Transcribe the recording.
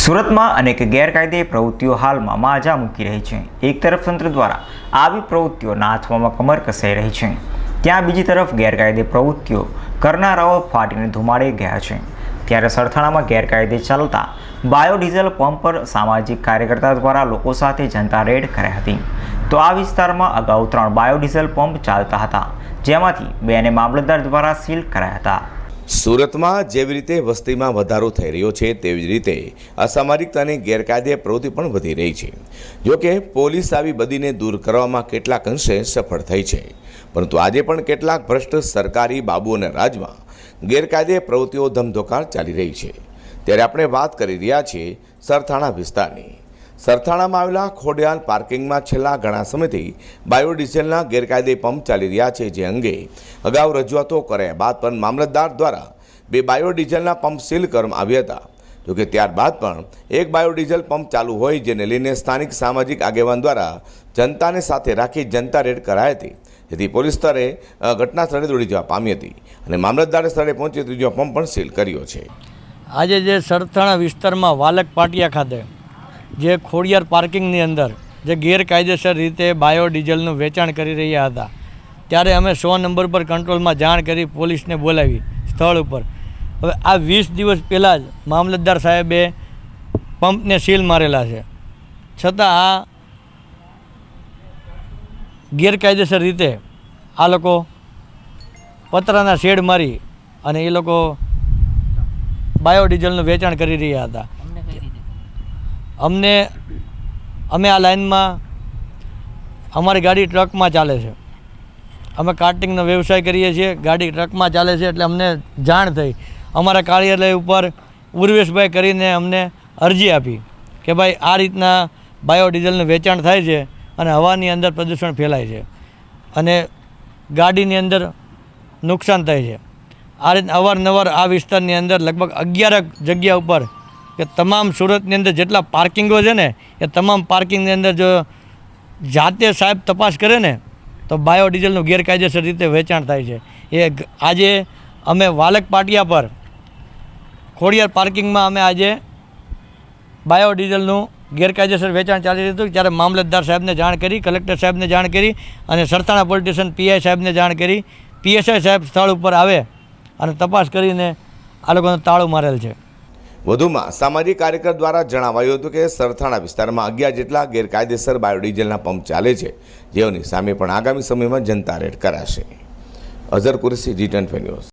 સુરતમાં અનેક ગેરકાયદે પ્રવૃત્તિઓ હાલમાં માજા મૂકી રહી છે. એક તરફ તંત્ર દ્વારા આવી પ્રવૃત્તિઓ નાથવામાં કમર કસાઈ રહી છે. ત્યાં બીજી તરફ ગેરકાયદે પ્રવૃત્તિઓ કરનારાઓ ફાટીને ધુમાડે ગયા છે. ત્યારે સરથાણામાં ગેરકાયદે ચાલતા બાયોડીઝલ પંપ પર સામાજિક કાર્યકર્તા દ્વારા લોકો સાથે જનતા રેડ કરાઈ હતી. તો આ વિસ્તારમાં અગાઉ ત્રણ બાયોડીઝલ પંપ ચાલતા હતા, જેમાંથી બેને મામલતદાર દ્વારા સીલ કરાયા હતા. સુરતમાં જેવી રીતે વસ્તીમાં વધારો થઈ રહ્યો છે, તેવી જ રીતે અસામાજિકતાની ગેરકાયદે પ્રવૃત્તિ પણ વધી રહી છે. જોકે પોલીસ આવી બદીને દૂર કરવામાં કેટલાક અંશે સફળ થઈ છે. પરંતુ આજે પણ કેટલાક ભ્રષ્ટ સરકારી બાબુઓના રાજમાં ગેરકાયદે પ્રવૃત્તિઓ ધમધોકાર ચાલી રહી છે. ત્યારે આપણે વાત કરી રહ્યા છીએ સરથાણા વિસ્તારની. સરથાણામાં આવેલા ખોડિયાલ પાર્કિંગમાં છેલ્લા ઘણા સમયથી બાયોડીઝલના ગેરકાયદે પંપ ચાલી રહ્યા છે, જે અંગે અગાઉ રજૂઆતો કર્યા બાદ પણ મામલતદાર દ્વારા બે બાયોડીઝલના પંપ સીલ કરવામાં આવ્યા હતા. જોકે ત્યારબાદ પણ એક બાયોડીઝલ પંપ ચાલુ હોય, જેને લઈને સ્થાનિક સામાજિક આગેવાન દ્વારા જનતાને સાથે રાખી જનતા રેડ કરાઈ હતી. જેથી પોલીસ સ્તરે ઘટના સ્થળે દોડી જવા પામી હતી અને મામલતદાર સ્થળે પહોંચી ત્રીજો પંપ પણ સીલ કર્યો છે. આજે જે સરથાણા વિસ્તારમાં વાલક પાટિયા ખાતે જે ખોડિયાર પાર્કિંગની અંદર જે ગેરકાયદેસર રીતે બાયોડીઝલનું વેચાણ કરી રહ્યા હતા. ત્યારે અમે સો નંબર પર કંટ્રોલમાં જાણ કરી પોલીસને બોલાવી સ્થળ ઉપર. હવે આ વીસ દિવસ પહેલાં જ મામલતદાર સાહેબે પંપને સીલ મારેલા છે. છતાં આ ગેરકાયદેસર રીતે આ લોકો પતરાના શેડ મારી અને એ લોકો બાયોડીઝલનું વેચાણ કરી રહ્યા હતા. અમને, અમે આ લાઈનમાં, અમારી ગાડી ટ્રકમાં ચાલે છે. અમે કાર્ટિંગનો વ્યવસાય કરીએ છીએ, ગાડી ટ્રકમાં ચાલે છે એટલે અમને જાણ થઈ. અમારા કાર્યાલય ઉપર ઉર્વેશભાઈ કરીને અમને અરજી આપી કે ભાઈ આ રીતના બાયોડીઝલનું વેચાણ થાય છે અને હવાની અંદર પ્રદૂષણ ફેલાય છે અને ગાડીની અંદર નુકસાન થાય છે. આ રીતના અવારનવાર આ વિસ્તારની અંદર લગભગ અગિયારક જગ્યા ઉપર કે તમામ સુરતની અંદર જેટલા પાર્કિંગો છે ને, એ તમામ પાર્કિંગની અંદર જો જાતે સાહેબ તપાસ કરે ને, તો બાયોડીઝલનું ગેરકાયદેસર રીતે વેચાણ થાય છે. એ આજે અમે વાલક પાટિયા પર ખોડિયાર પાર્કિંગમાં અમે આજે બાયોડીઝલનું ગેરકાયદેસર વેચાણ ચાલી રહ્યું હતું. ત્યારે મામલતદાર સાહેબને જાણ કરી, કલેક્ટર સાહેબને જાણ કરી અને સરથાણા પોલિટિશિયન પીઆઈ સાહેબને જાણ કરી. પીએસઆઈ સાહેબ સ્થળ ઉપર આવે અને તપાસ કરીને આ લોકોને તાળું મારેલ છે. વધુમાં સામાજિક કાર્યકર દ્વારા જણાવાયું હતું કે સરથાણા વિસ્તારમાં અગિયાર જેટલા ગેરકાયદેસર બાયોડીઝલના પંપ ચાલે છે, જેઓની સામે પણ આગામી સમયમાં જનતા રેડ કરાશે. Azhar Qureshi, G twenty news.